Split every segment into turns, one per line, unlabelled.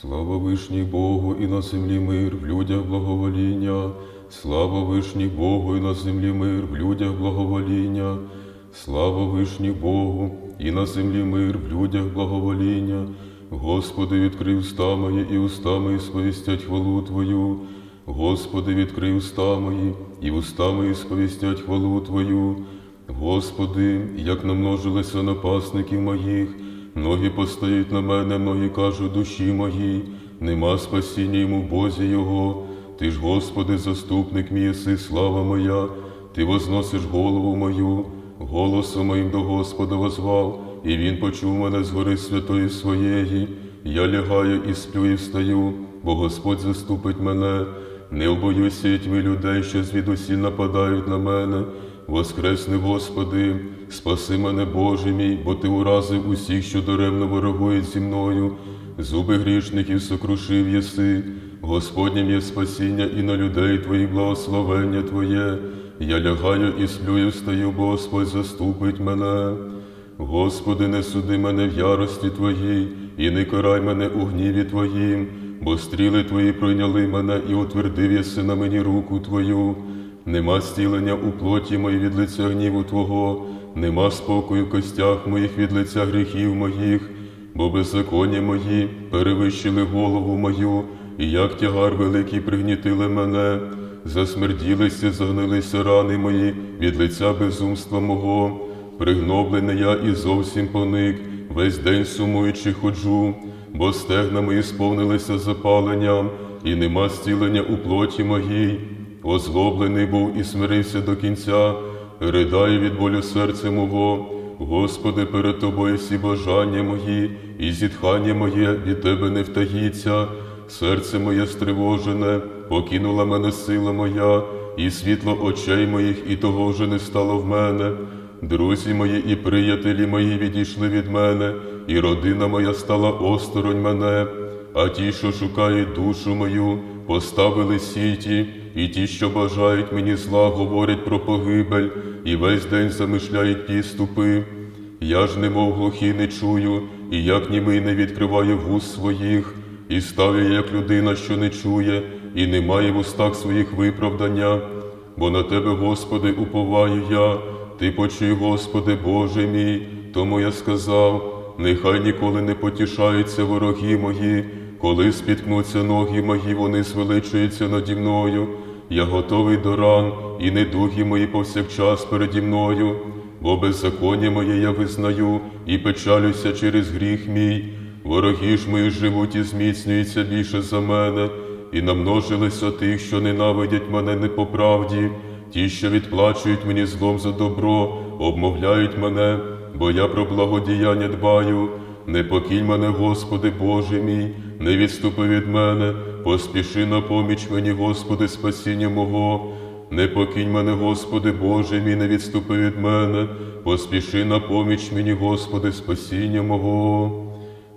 Слава вишній Богу і на землі мир, в людях благовоління. Слава вишній Богу і на землі мир, в людях благовоління. Слава вишній Богу і на землі мир, в людях благовоління. Господи, відкрив уста мої і уста мої сповістять хвалу Твою. Господи, відкрив уста мої, і уста мої сповістять хвалу Твою. Господи, як намножилися напасників моїх, Многі постають на мене, многі кажуть душі моїй, нема спасіння йому Бозі Його. Ти ж, Господи, заступник мій, єси, слава моя, Ти возносиш голову мою, голосом моїм до Господа возвав, і Він почув мене з гори святої своєї. Я лягаю і сплю, і встаю, бо Господь заступить мене. Не обоюся й тьми людей, що звідусі нападають на мене. Воскресни, Господи, спаси мене, Боже мій, бо Ти уразив усіх, що даремно ворогують зі мною. Зуби грішників сокрушив єси, Господнім є спасіння і на людей Твоїх благословення Твоє. Я лягаю і сплю, бо Господь заступить мене. Господи, не суди мене в ярості Твоїй, і не карай мене у гніві Твоїм, бо стріли Твої пройняли мене і утвердив єси на мені руку Твою. Нема стілення у плоті моїй від лиця гніву Твого, нема спокою в костях моїх від лиця гріхів моїх, бо беззаконня мої перевищили голову мою, і як тягар великий пригнітили мене, засмерділися, загнилися рани мої від лиця безумства мого, пригноблений я і зовсім поник, весь день сумуючи ходжу, бо стегна мої сповнилися запаленням, і нема стілення у плоті моїй. Озлоблений був і смирився до кінця, ридаю від болю серця мого. Господи, перед тобою всі бажання мої, і зітхання моє від тебе не втаїться. Серце моє стривожене, покинула мене сила моя, і світло очей моїх, і того вже не стало в мене. Друзі мої і приятелі мої відійшли від мене, і родина моя стала осторонь мене, а ті, що шукають душу мою, поставили сіті, і ті, що бажають мені зла, говорять про погибель, і весь день замишляють підступи. Я ж немов глухий не чую, і як німий не відкриваю вуст своїх, і став я, як людина, що не чує, і не має в устах своїх виправдання, бо на тебе, Господи, уповаю я, Ти почуй, Господи, Боже мій, тому я сказав, нехай ніколи не потішаються вороги мої, коли спіткнуться ноги мої, вони звеличуються наді мною. Я готовий до ран, і недуги мої повсякчас переді мною, бо беззаконня моє я визнаю і печалюся через гріх мій. Вороги ж мої живуть і зміцнюються більше за мене, і намножилися тих, що ненавидять мене не по правді, ті, що відплачують мені злом за добро, обмовляють мене, бо я про благодіяння дбаю. Не покинь мене, Господи Боже мій, не відступи від мене, поспіши на поміч мені, Господи, спасіння мого. Не покинь мене, Господи Боже мій, не відступи від мене, поспіши на поміч мені, Господи, спасіння мого.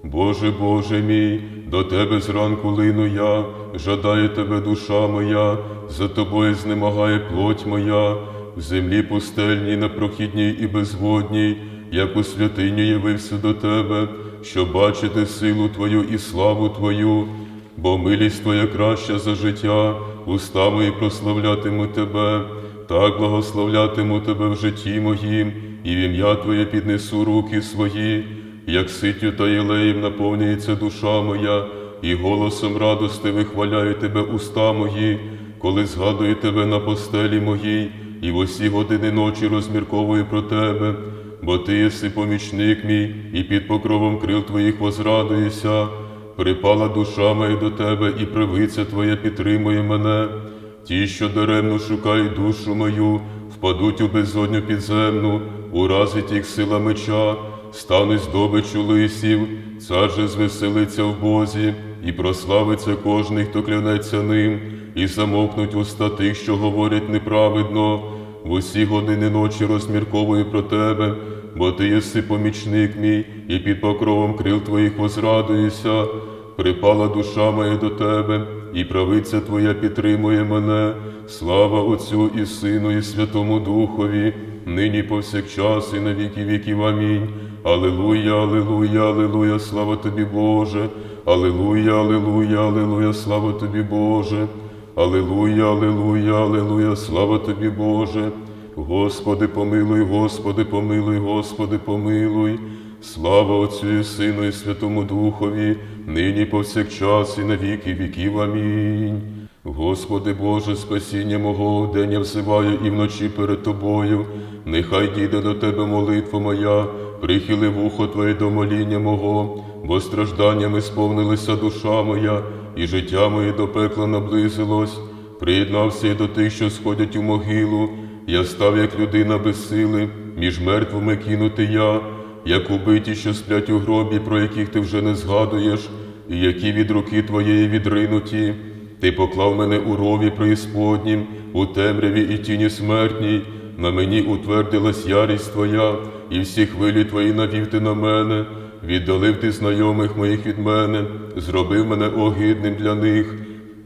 Боже, Боже мій, до Тебе зранку лину я, жадає Тебе душа моя, за Тобою знемагає плоть моя, в землі пустельній, непрохідній і безводній, як у святині явився до Тебе, щоб бачити силу Твою і славу Твою, бо милість Твоя краща за життя, уста мої прославлятиму Тебе, так благословлятиму Тебе в житті моїм, і в ім'я Твоє піднесу руки свої, як ситтю та єлеєм наповнюється душа моя, і голосом радости вихваляю Тебе уста мої, коли згадую Тебе на постелі моїй, і в усі години ночі розмірковую про Тебе, бо Ти єси помічник мій, і під покровом крил Твоїх возрадуюся. Припала душа моя до Тебе, і правиця Твоя підтримує мене. Ті, що даремно шукають душу мою, впадуть у безодню підземну, уразить їх сила меча, стануть здобичу лисів, цар же звеселиться в Бозі, і прославиться кожний, хто клянеться ним, і замовкнуть уста тих, що говорять неправедно. В усі години ночі розмірковую про тебе, бо ти єси помічник мій, і під покровом крил твоїх возрадуюся. Припала душа моя до тебе, і правиця Твоя підтримує мене. Слава Отцю і Сину, і Святому Духові, нині повсякчас, і на віки віків. Амінь. Аллилуйя, аллилуйя, аллилуйя, слава тобі, Боже. Алилуя, алилуя, алилуя, слава тобі, Боже. Алилуя, алилуя, алилуя, слава тобі, Боже. Господи, помилуй, Господи, помилуй, Господи, помилуй. Слава Отцю і Сину і Святому Духові, нині повсякчас і на віки віків. Амінь. Господи Боже, спасіння мого, вдень я взиваю і вночі перед Тобою. Нехай дійде до Тебе молитва моя, прихили вухо Твоє до моління мого, бо стражданнями сповнилася душа моя, і життя моє до пекла наблизилось. Приєднався я до тих, що сходять у могилу. Я став, як людина без сили, між мертвими кинути я, як убиті, що сплять у гробі, про яких ти вже не згадуєш, і які від руки твоєї відринуті. Ти поклав мене у рові преісподнім, у темряві і тіні смертній. На мені утвердилась ярість Твоя, і всі хвилі Твої навів ти на мене, віддалив ти знайомих моїх від мене, зробив мене огидним для них.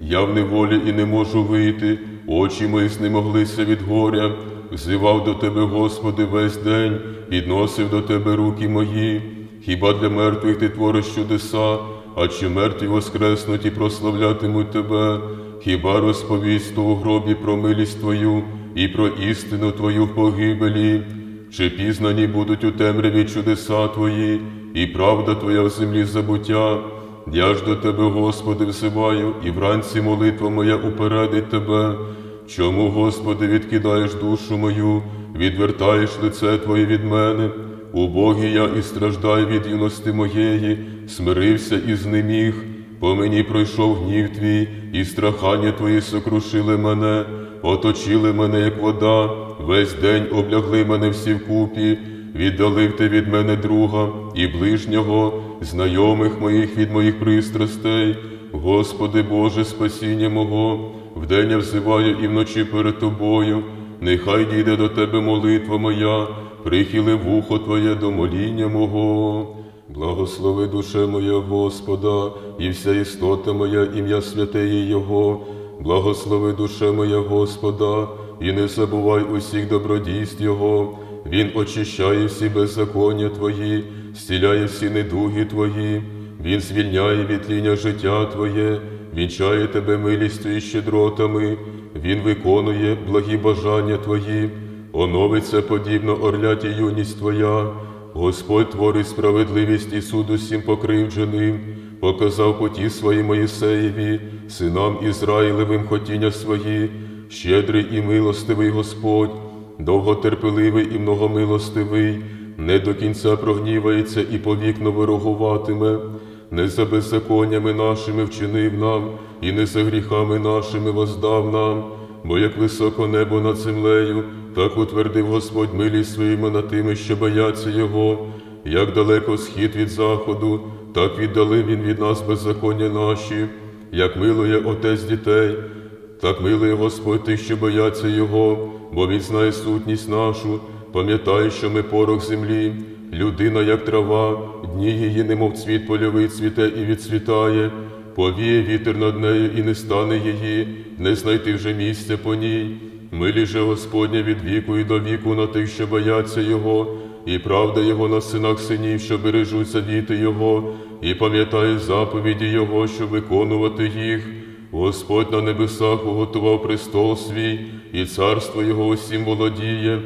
Я в неволі і не можу вийти, очі мої знемоглися від горя. Взивав до Тебе, Господи, весь день, підносив до Тебе руки мої. Хіба для мертвих ти твориш чудеса, а чи мертві воскреснуть і прославлятимуть Тебе? Хіба розповість у гробі про милість Твою і про істину Твою в погибелі? Чи пізнані будуть у темряві чудеса Твої, і правда Твоя в землі забуття? Я ж до Тебе, Господи, взиваю, і вранці молитва моя упередить Тебе. Чому, Господи, відкидаєш душу мою, відвертаєш лице Твоє від мене? Убогий я і страждаю від юності моєї, смирився і знеміг, по мені пройшов гнів твій, і страхання твої сокрушили мене, оточили мене, як вода, весь день облягли мене всі вкупі, віддалив ти від мене друга і ближнього, знайомих моїх від моїх пристрастей. Господи Боже, спасіння мого, вдень я взиваю і вночі перед Тобою, нехай дійде до Тебе молитва моя, прихили вухо Твоє до моління мого. Благослови душе моя Господа, і вся істота моя, ім'я святеє Його, благослови душе моя Господа, і не забувай усіх добродійств Його. Він очищає всі беззаконня Твої, зціляє всі недуги Твої, Він звільняє від ління життя Твоє, вінчає тебе милістю і щедротами, Він виконує благі бажання Твої, оновиться подібно орляті юність Твоя. Господь творить справедливість і суд усім покривдженим, показав поті свої Моїсеєві, синам Ізраїлевим хотіння свої, щедрий і милостивий Господь, довготерпеливий і многомилостивий, не до кінця прогнівається і повікно вирогуватиме, не за беззаконнями нашими вчинив нам, і не за гріхами нашими воздав нам, бо як високо небо над землею, так утвердив Господь милість своїми над тими, що бояться Його, як далеко схід від заходу, так віддалив Він від нас беззаконня наші, як милує Отець дітей, так милує Господь тих, що бояться Його, бо Він знає сутність нашу, пам'ятай, що ми порох землі, людина, як трава, дні її, немов цвіт польовий цвіте і відцвітає. Повіє вітер над нею і не стане її, не знайти вже місця по ній. Милі же Господня від віку і до віку на тих, що бояться Його, і правда Його на синах синів, що бережуться діти Його, і пам'ятає заповіді Його, щоб виконувати їх. Господь на небесах уготував престол свій, і царство Його усім володіє.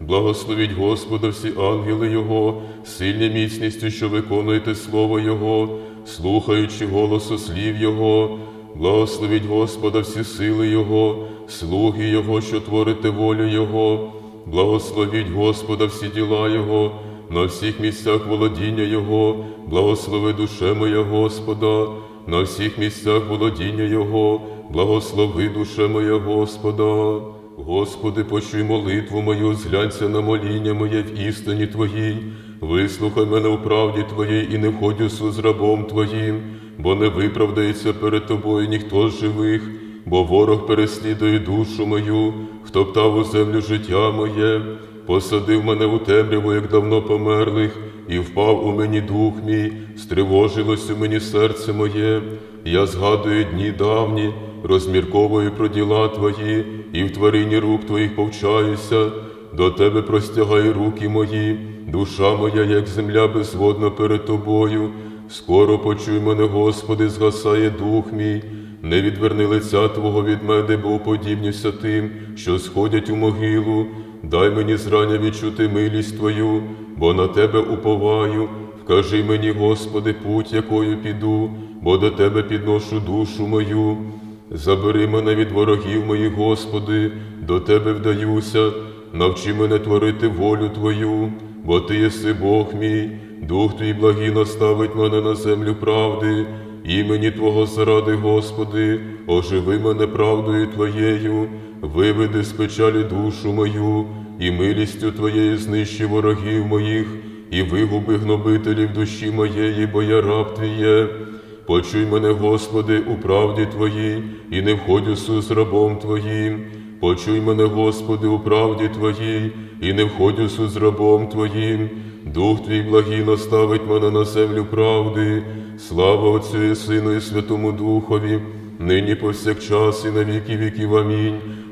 Благословіть Господа всі ангели Його, сильні міцністю, що виконуєте Слово Його, слухаючи голосу слів Його. Благословіть Господа всі сили Його, слуги Його, що творите волю Його, благословіть Господа всі діла Його, на всіх місцях володіння Його, благослови душе моя Господа, на всіх місцях володіння Його, благослови душе моя Господа. Господи, почуй молитву мою, зглянься на моління моє в істині Твоїй, вислухай мене в правді Твоїй і не входь у з рабом Твоїм, бо не виправдається перед Тобою ніхто з живих, бо ворог переслідує душу мою, втоптав у землю життя моє, посадив мене у темряву, як давно померлих, і впав у мені дух мій, стривожилось у мені серце моє, я згадую дні давні, розмірковую про діла Твої, і в тварині рук Твоїх повчаюся, до Тебе простягаю руки мої, душа моя, як земля безводна перед Тобою, Скоро почуй мене, Господи, згасає дух мій. Не відверни лиця Твого від мене, бо уподібнюся тим, що сходять у могилу. Дай мені зрання відчути милість Твою, бо на Тебе уповаю. Вкажи мені, Господи, путь, якою піду, бо до Тебе підношу душу мою. Забери мене від ворогів моїх, Господи, до Тебе вдаюся, навчи мене творити волю Твою, бо Ти єси Бог мій, Дух Твій благий наставить мене на землю правди, імені Твого заради, Господи, оживи мене правдою Твоєю, виведи з печалі душу мою, і милістю Твоєю знищи ворогів моїх, і вигуби гнобителів душі моєї, бо я раб Твій є. Почуй мене, Господи, у правді Твоїй, і не входь у суд з рабом Твоїм. Почуй мене, Господи, у правді Твоїй, і не входь у рабом Твоїм. Дух Твій благий наставить мене на землю правди. Слава Отцю і Сину, і Святому Духові, нині повсякчас, і на віки віків. Амінь.